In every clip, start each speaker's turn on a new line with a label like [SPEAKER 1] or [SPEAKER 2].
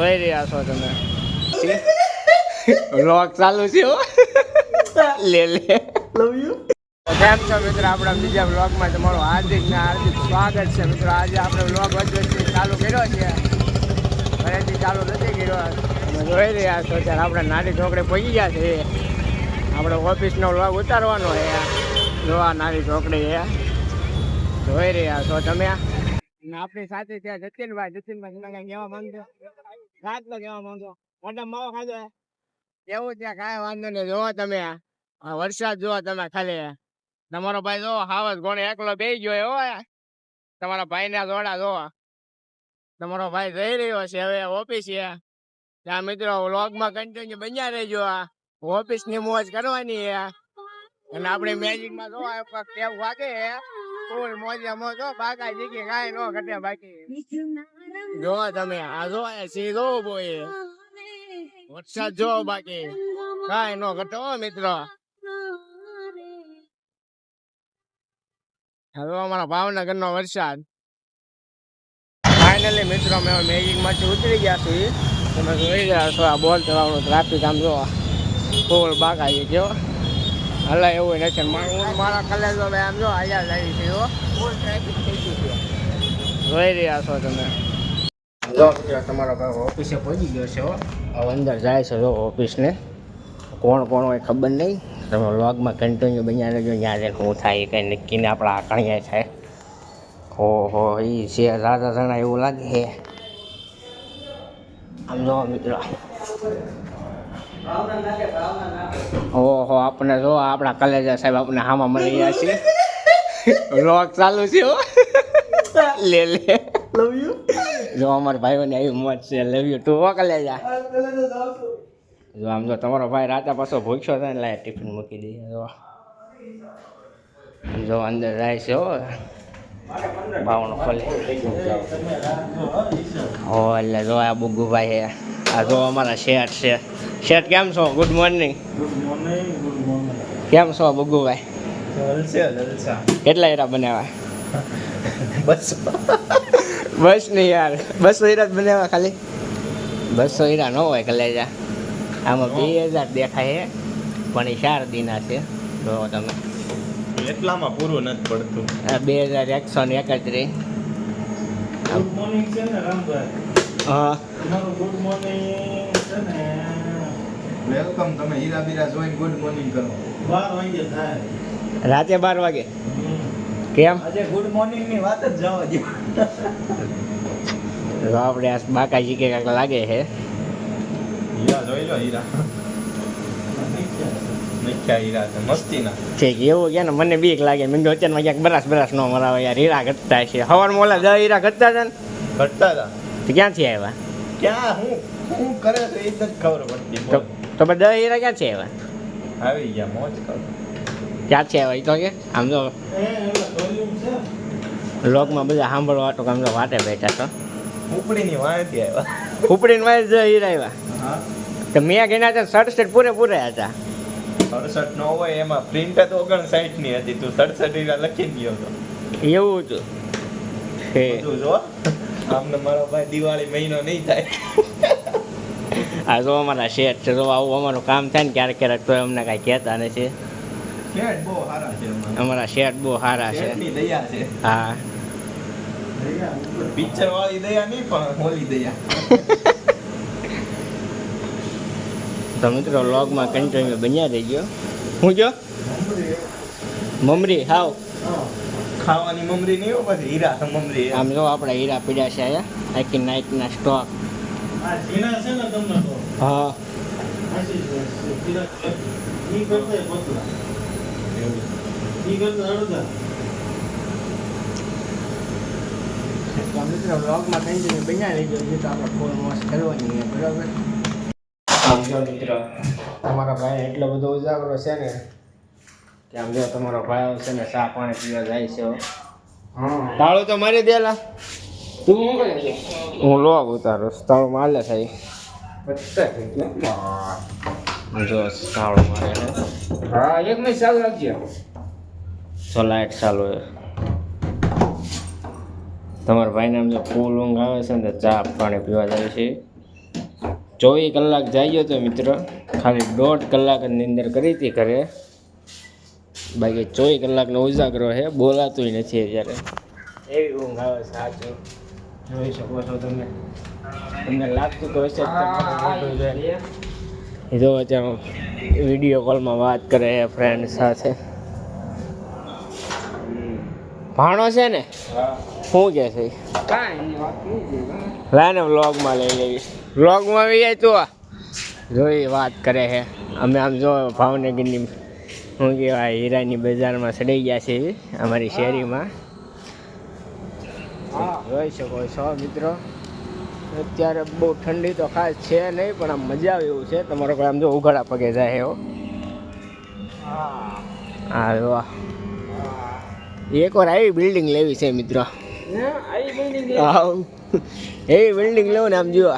[SPEAKER 1] જોઈ રહ્યા છો તમે. વ્લોગ ચાલુ છે લે લે. લવ યુ કેમ છો મિત્રો? આપણા બીજા વ્લોગમાં તમારું હાર્દિક ને હાર્દિક સ્વાગત છે મિત્રો. આજે આપણે વ્લોગ વચ્ચે ચાલુ કર્યો છે. ઘરેથી ચાલુ નથી કર્યો. તમે જોઈ રહ્યા છો ત્યારે આપણે નાની ચોકડી પહોંચી ગયા છે. આપણે ઓફિસનો વ્લોગ ઉતારવાનો છે. જોવા નાની ઢોકળી છે. જોઈ રહ્યા છો તમે? આપણી સાથે છે જતીનભાઈ. જતીનભાઈ તમે કઈ કહેવા માંગજો રાત નો કહેવા માંગજો મોટા માવો ખાધો? કેવું છે? કાંઈ વાંધો નહીં. જોવો તમે વરસાદ જોવો તમે ખાલી. તમારો ભાઈ જોવો હાવસ ગોણે એકલો બે ગયો હો તમારા ભાઈ ના જોડા જોવો તમારો ભાઈ જઈ રહ્યો છે હવે ઓફિસ છે ત્યાં મિત્રો વ્લોગમાં કન્ટિન્યુ બન્યા રહેજો આ. ઓફિસની મોજ કરવાની અને આપણે મેજિકમાં જોવા કેવું વાગે ફૂલ મોજે. મોજ બાકા જીકી કાંઈ નો ઘટે બાકી. જો તમે આ જો સીધો બોય વરસાદ જો બાકી. કાંઈ નો ઘટો મિત્ર. હવે અમારા ભાવનગર નો વરસાદ. ફાઇનલી મિત્રો, અમે મેજિકમાંથી ઉતરી ગયા છીએ. તમે જોઈ રહ્યા છો આ બોલ ચલાવવાનું ટ્રાફિક આમ જો ફૂલ બાકા છે જો. હલા એવું નથી ને હું મારા કલર ભાઈ આમ જો આયા લાવી છે હો. ફૂલ ટ્રાફિક થઈ ગયું છે. જોઈ રહ્યા છો તમે. જો મિત્રો તમારો ભાઈ ઓફિસે પહોંચી ગયો છે હવે અંદર જાય છે જો ઓફિસને કોણ કોણ હોય ખબર નહીં. તમે વ્લોગમાં કન્ટિન્યુ બન્યા રહેજો. ત્યાં જઈને શું થાય એ કંઈ નક્કીને આપણા આકણીએ થાય ઓહો એ છે. રાજા જણા એવું લાગે છે. આમ જો મિત્રો. ઓહો આપણે જો આપણા કલેજા સાહેબ આપણે હામાં મળી ગયા છે. રોક ચાલુ છે લે લે. લવ યુ જો અમારા ભાઈઓને આવી મોજ છે. લવ યુ તું હો કલેજા. જો આમ જો તમારો ભાઈ રાતા પાછો ભૂખ્યો થાય ને લાય ટિફિન મૂકી દઈએ જો. જો અંદર જાય છે હો. બાવણું ખોલે. એટલે જો આ બુગુભાઈ હે આ જો અમારા શેઠ છે. શેઠ કેમ છો? ગુડ મોર્નિંગ કેમ છો બુગુભાઈ કેટલા હીરા બનાવ્યા?
[SPEAKER 2] બસ
[SPEAKER 1] બસ નહીં યાર. બસો હીરા જ બનાવ્યા ખાલી. બસો હીરા ન હોય કલેજા આમાં બે હજાર દેખાય પણ એ ચાર દિના છે. જો તમે.
[SPEAKER 2] એટલામાં પૂરું નથી પડતું.
[SPEAKER 1] આ બે હજાર એકસો ને એકત્રીસ.
[SPEAKER 2] ગુડ મોર્નિંગ છે ને રામભાઈ?
[SPEAKER 1] હા.
[SPEAKER 2] તમારું ગુડ મોર્નિંગ છે ને? વેલકમ તમે હીરા બીરા જોઈને ગુડ મોર્નિંગ કરો. બાર વાગે થાય.
[SPEAKER 1] રાતે બાર વાગે. કેમ?
[SPEAKER 2] આજે ગુડ મોર્નિંગની વાત જ જવા દો.
[SPEAKER 1] આપણે આ બાકાજી કે કાંઈક લાગે છે.
[SPEAKER 2] હીરા જોઈ લો હીરા. મીઠા હીરા છે મસ્તીના.
[SPEAKER 1] ઠીક એવું કે ને મને બીક લાગે. મેં કીધું અત્યારમાં ક્યાંક બરાસ બરાસ નો મરાવે યાર હીરા ઘટતા છે. સવારમાં ઓલા દસ હીરા ઘટતા હતા ને.
[SPEAKER 2] ઘટતા હતા
[SPEAKER 1] તો ક્યાંથી આવ્યા?
[SPEAKER 2] ક્યાં? હું હું કરે છે એ જ ખબર પડતી.
[SPEAKER 1] તો તો પછી દસ હીરા ક્યાંથી આવ્યા?
[SPEAKER 2] આવી ગયા મોજ કરો
[SPEAKER 1] ક્યાંથી આવ્યા એ તો કે? આમ તો લોકમાં બધા સાંભળવા તો આમ તો વાટે બેઠા છો.
[SPEAKER 2] ઉપડીની વાંચી આવ્યા.
[SPEAKER 1] ઉપડીને વાય હીરા આવ્યા. તો મેં ગણ્યા હતા સડસઠ પૂરેપૂરા હતા.
[SPEAKER 2] સડસઠ નો હોય એમાં પ્રિન્ટ તો ઓગણસાઠની હતી. તું સડસઠ હીરા લખી ગયો હતો
[SPEAKER 1] એવું હે.
[SPEAKER 2] જો. આમને મારો ભાઈ દિવાળી મહિનો નહીં થાય.
[SPEAKER 1] આ જો અમારા શેઠ છે જો આવું અમારું કામ થાય ને ક્યારેક ક્યારેક તો અમને કાંઈ કહેતા નથી.
[SPEAKER 2] અમારા.
[SPEAKER 1] શેઠ બહુ સારા છે. હા.
[SPEAKER 2] પિક્ચર વાળી દયા નહીં પણ હોલી દયા.
[SPEAKER 1] તો મિત્રો વ્લોગમાં કન્ટિન્યુ બન્યા રહી ગયો હું જો મમરી હાવ.
[SPEAKER 2] ખાવાની મમરી નહીં હોય પછી હીરા મમરી.
[SPEAKER 1] આમ જો આપણા હીરા પીડ્યા છે આયા આખી નાઇટના સ્ટોક
[SPEAKER 2] આ ઝીણા છે ને તમને તો?
[SPEAKER 1] હા.
[SPEAKER 2] આશીષ બ્લોગમાં
[SPEAKER 1] કઈ મિત્રો કન્ટિન્યુ બન્યા રહી ગયો તો આપણે ફોન વોશ કરવાની બરાબર? આમ જો મિત્રો. તમારા ભાઈ એટલો બધો ઉજાગરો છે ને કે આમ જો તમારો ભાઈ છે ને ચા પાણી પીવા જાય છે હા. તાળું તો મારી દેલા. તું શું કરે છે? હું લોગ ઉતારું તાળું માલે થાય જો તાળું મારે
[SPEAKER 3] હા એક મિનિટ ચાલુ રાખજો.
[SPEAKER 1] જો લાઈટ ચાલુ હોય તમારા ભાઈને આમ જો ફૂલ ઊંઘ આવે છે ને ચા પાણી પીવા જાય છે. ચોવીસ કલાક જઈએ તો મિત્રો ખાલી દોઢ કલાકની અંદર કરી હતી ઘરે. બાકી ચોવીસ કલાકનો ઉજાગરો છે બોલાતું નથી અત્યારે. એવી ઊંઘ આવે સાચું. જોઈ શકો છો તમે. તમને લાગતું તો હશે એ જો અત્યારે વીડિયો કોલમાં વાત કરે ફ્રેન્ડ સાથે. ભાણો છે ને? શું કે છે? લાને વ્લોગમાં લઈ લેવી. વ્લોગમાં જાય તું. જોઈ વાત કરે છે. અમે આમ જો ભાવનગરની શું કહેવાય હીરાની બજારમાં ચડી ગયા છે અમારી શેરીમાં. જોઈ શકો છો મિત્રો. અત્યારે બહુ ઠંડી તો ખાસ છે નહીં પણ આમ મજા આવે એવું છે. તમારો કોઈ આમ જો ઉઘાડા પગે જાય એવો હા. વાહ એક વાર આવી બિલ્ડિંગ લેવી છે મિત્રો. એવી બિલ્ડિંગ લેવું ને આમ જુઓ.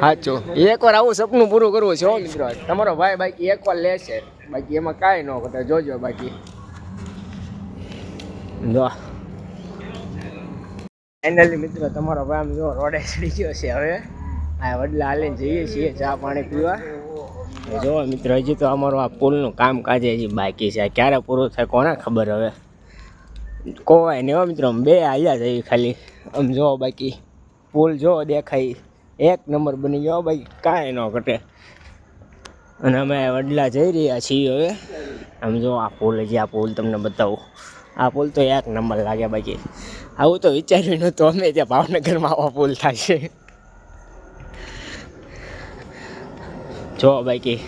[SPEAKER 1] સાચું એક વાર આવું સપનું પૂરું કરવું છે મિત્રો. તમારો ભાઈ બાકી એક વાર લેશે બાકી એમાં કાંઈ ન ઘટે. જોજો બાકી. જો. ફાઇનલી મિત્રો, તમારો ભાઈ આમ જો રોડે ચડી ગયો છે હવે. આ વડલા હાલીને જઈએ છીએ ચા પાણી પીવા. જો મિત્રો, હજી તો અમારું આ પુલનું કામ કાજે હજી બાકી છે. ક્યારે પૂરું થાય કોને ખબર હવે? કોવાય ને હો મિત્રો બે આવ્યા છે ખાલી. આમ જો બાકી, પુલ જો દેખાય. એક નંબર બની ગયો બાકી કાંઈ ન ઘટે. અને અમે વડલા જઈ રહ્યા છીએ હવે. આમ જો આ પુલ, હજી આ પુલ તમને બતાવું. આ પુલ તો એક નંબર લાગે બાકી. આવું તો વિચાર્યું નહોતું, અમે ત્યાં ભાવનગરમાં આવા પુલ થશે જો બાકી,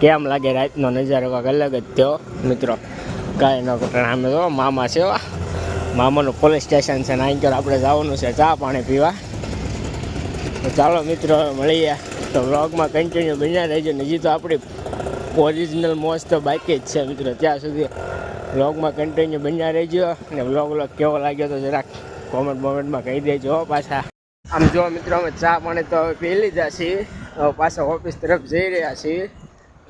[SPEAKER 1] કેમ લાગે રાતનો નજારો કાંક અલગ જ થયો? મિત્રો, કાંઈ ન ઘટના અમે તો મામા છે મામાનું પોલીસ સ્ટેશન છે ને અહીં આપણે જવાનું છે ચા પાણી પીવા. તો ચાલો મિત્રો, મળીએ. તો વ્લોગમાં કન્ટિન્યુ બન્યા રહેજો ને હજી તો આપણી ઓરિજિનલ મોજ તો બાકી જ છે મિત્રો, ત્યાં સુધી વ્લોગમાં કન્ટિન્યુ બન્યા રહેજો અને વ્લોગ વ્લોગ કેવો લાગ્યો તો જરાક કોમેન્ટ બોમેન્ટમાં કહી દેજો પાછા. આમ જો મિત્રો, અમે ચા પાણી તો પી લીધા છીએ. પાછા ઓફિસ તરફ જઈ રહ્યા છીએ.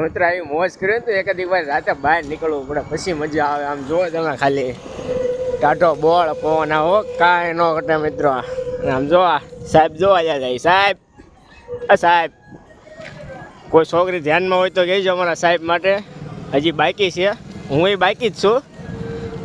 [SPEAKER 1] મિત્ર, આવી મોજ કરીએ તો એકાદી વાર રાતે બહાર નીકળવું પડે. પછી મજા આવે. આમ જુઓ તમે ખાલી. ટાટો બોળ, પવન આવો કાંઈ ન ઘટે મિત્રો. આમ જોવા સાહેબ જોવા જાય સાહેબ. આ સાહેબ. કોઈ છોકરી ધ્યાનમાં હોય તો કહેજો અમારા સાહેબ માટે. હજી બાકી છે. હું એ બાકી જ છું.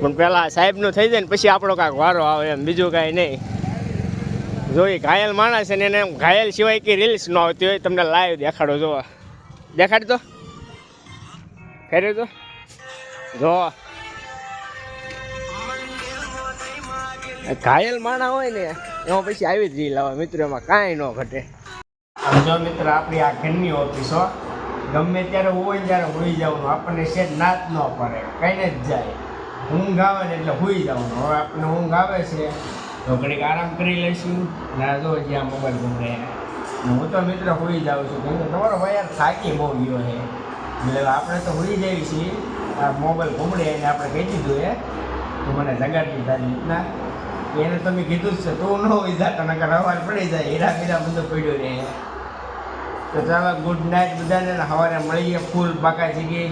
[SPEAKER 1] પણ પહેલાં સાહેબનું થઈ જાય ને પછી આપણો કાંઈક વારો આવે એમ. બીજું કાંઈ નહીં. જો એ ઘાયલ માણસ છે ને એને ઘાયલ સિવાય કે રીલ્સ ન આવતી હોય, તમને લાઈવ દેખાડો, જો. દેખાડતો તો. તો જો. ઘાયલ માણા હોય ને, એમાં પછી આવી જ રીલ આવે. મિત્રો, એમાં કાંઈ ન ઘટે. જો મિત્ર, આપણી આ ઘરની ઓફિસ હો. ગમે ત્યારે હોય ત્યારે હોઈ જવાનું. આપણને શેઠ નાચ ન પડે. કઈને જ જાય. ઊંઘ આવે ને એટલે હોઈ જવાનું. હવે આપણને ઊંઘ આવે છે. તો ઘડીક આરામ કરી લઈશું. ના જો જ્યાં મોબાઈલ ઘૂમરે હું તો મિત્ર હોઈ જાઉં છું. કેમ કે તમારો ભાઈ યાર થાકી બહુ ગયો છે. એટલે આપણે તો હોઈ જઈએ છીએ. આ મોબાઈલ ઘૂમડે એને આપણે કહી દીધું એ તો મને જગાડી તારી રીતના. એને તમે કીધું જ છે, તું ન હોઈ જા નકર કર અવાજ પડી જાય. હીરા બીરા બધું પડ્યો રહે. તો ચાલો ગુડ નાઇટ બધાને સવારે મળીએ ફૂલ પાકા જગ્યાએ.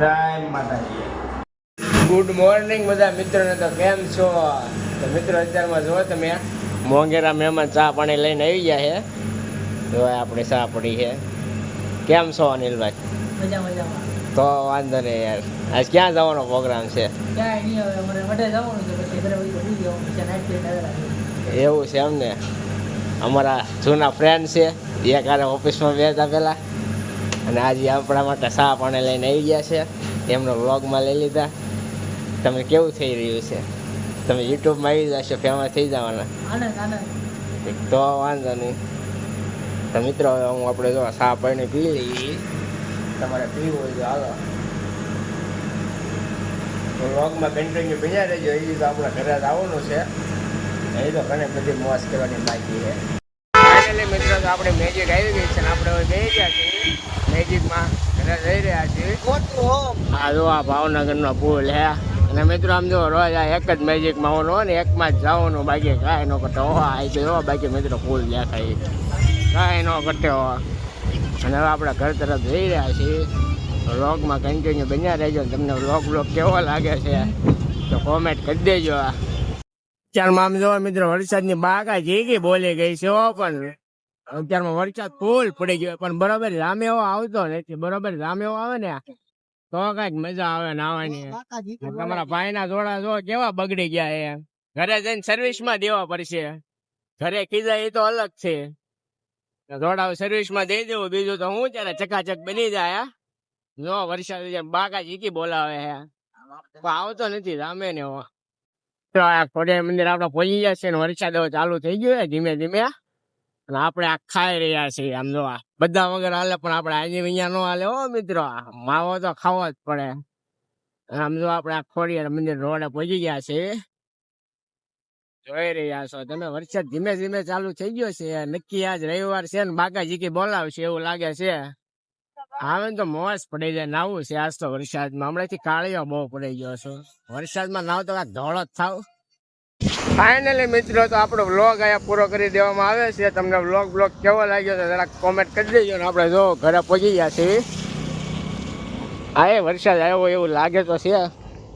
[SPEAKER 1] જય માતાજી. ગુડ મોર્નિંગ બધા મિત્રોને તો કેમ છો? તો મિત્રો અત્યારમાં જુઓ તમે. મોંઘેરા મહેમાન ચા પાણી લઈને આવી ગયા છે. તો આપણે ચા પડી છે. કેમ છો અનિલભાઈ? તો વાંધો નહીં યાર. આજ ક્યાં જવાનો પ્રોગ્રામ છે? એવું છે એમને અમારા જૂના ફ્રેન્ડ છે એક આરે ઓફિસમાં બેતા પહેલાં. અને આજે આપણા માટે ચા પાણી લઈને આવી ગયા છે. એમનો વ્લોગમાં લઈ લીધા. તમે કેવું થઈ રહ્યું છે? તમે યુટ્યુબમાં આવી જશો ફેમસ થઈ જવાના. તો વાંધો નહીં. તો મિત્રો હવે હું આપણે જો સા પાણી પી લઈએ. તમારે પીવું હોય તો હાલો. વ્લોગમાં કન્ટિન્યુ ભીજા રહેજો. એ તો આપણે ઘરે જ આવવાનું છે. એ તો ઘણી બધી મોસ કરવાની બાકી છે. ફાઇનલી મિત્રો તો આપણે મેજિક આવી ગઈ છે ને આપણે હવે જઈ ગયા છીએ. મેજિકમાં ઘરે જઈ રહ્યા છીએ. આ જો આ ભાવનગરનો પુલ હે. અને મિત્રો, આમ જો રોજ આ એક જ મેજિકમાં હોય ને, એકમાં જ જવાનું, બાકી કાંઈ ન ઘટે હો, આ જો બાકી મિત્રો ફૂલ દેખાય. કાંઈ ન કરતો હો. અને હવે આપણે ઘર તરફ જઈ રહ્યા છીએ. વ્લોગમાં કન્ટિન્યુ બન્યા રહેજો તમને વ્લોગ વ્લોગ કેવો લાગે છે, તો કોમેન્ટ કરી દેજો અત્યારમાં આમ જોવા મિત્રો, વરસાદની બાકા જીગી બોલી ગઈ છે પણ અત્યારમાં વરસાદ ફૂલ પડી ગયો. પણ બરોબર રામેવો આવતો નથી. બરોબર રામેવો આવે ને તો કંઈક મજા આવે નાવાની. તમારા ભાઈના જોડા જો કેવા બગડી ગયા એ. ઘરે જઈને સર્વિસમાં દેવા પડશે. ઘરે કીધા એ તો અલગ છે. જોડા સર્વિસમાં દઈ દેવું. બીજું તો હું ત્યારે ચકાચક બની જાય. જો વરસાદ બાકા જીકી બોલાવે હે. આવતો નથી રામે ને તો આ મંદિર આપડે પહોંચી છે ને વરસાદ ચાલુ થઈ ગયો ધીમે ધીમે અને આપણે આ રહ્યા છીએ, આમ જો બધા વગર હાલે, પણ આપણે આજે અહીંયા નો હાલે ઓ મિત્રો. માવો તો ખાવો જ પડે. આમ જો આપણે આ ખોડિયાર મંદિર રોડે પહોંચી ગયા છે જોઈ રહ્યા છો તમે, વરસાદ ધીમે ધીમે ચાલુ થઈ ગયો છે. નક્કી આજ રવિવાર છે ને બાકાજી કે બોલાવશે એવું લાગે છે. આવે તો મોસ પડી જાય, નાવું છે આજ તો વરસાદમાં. હમણાંથી કાળીઓ બહુ પડી ગયો છો. વરસાદમાં નાવ તો આ ધોળો જ થાવ. ફાઇનલી મિત્રો, તો આપણો વ્લોગ અહીંયા પૂરો કરી દેવામાં આવે છે. તમને વ્લોગ બ્લોગ કેવો લાગ્યો તો જરાક કોમેન્ટ કરી દેજો ને આપણે જો ઘરે પહોંચી ગયા છીએ. હા એ વરસાદ આવ્યો એવું લાગે તો છે,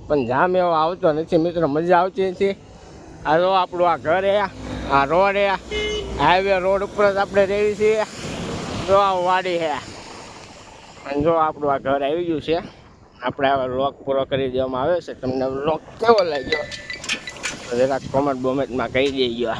[SPEAKER 1] પણ જામ એવો આવતો નથી. મિત્રો, મજા આવતી નથી. આ જો આપણું આ ઘર એ આ રોડ એ હાઈવે રોડ ઉપર જ આપણે રહી છીએ. જો આ વાડી છે. અને જો આપણું આ ઘર આવી ગયું છે. આપણે હવે લોક પૂરો કરી દેવામાં આવે છે. તમને લોક કેવો લાગ્યો? જરાક કોમેન્ટ બોમેન્ટમાં કહી દેજો.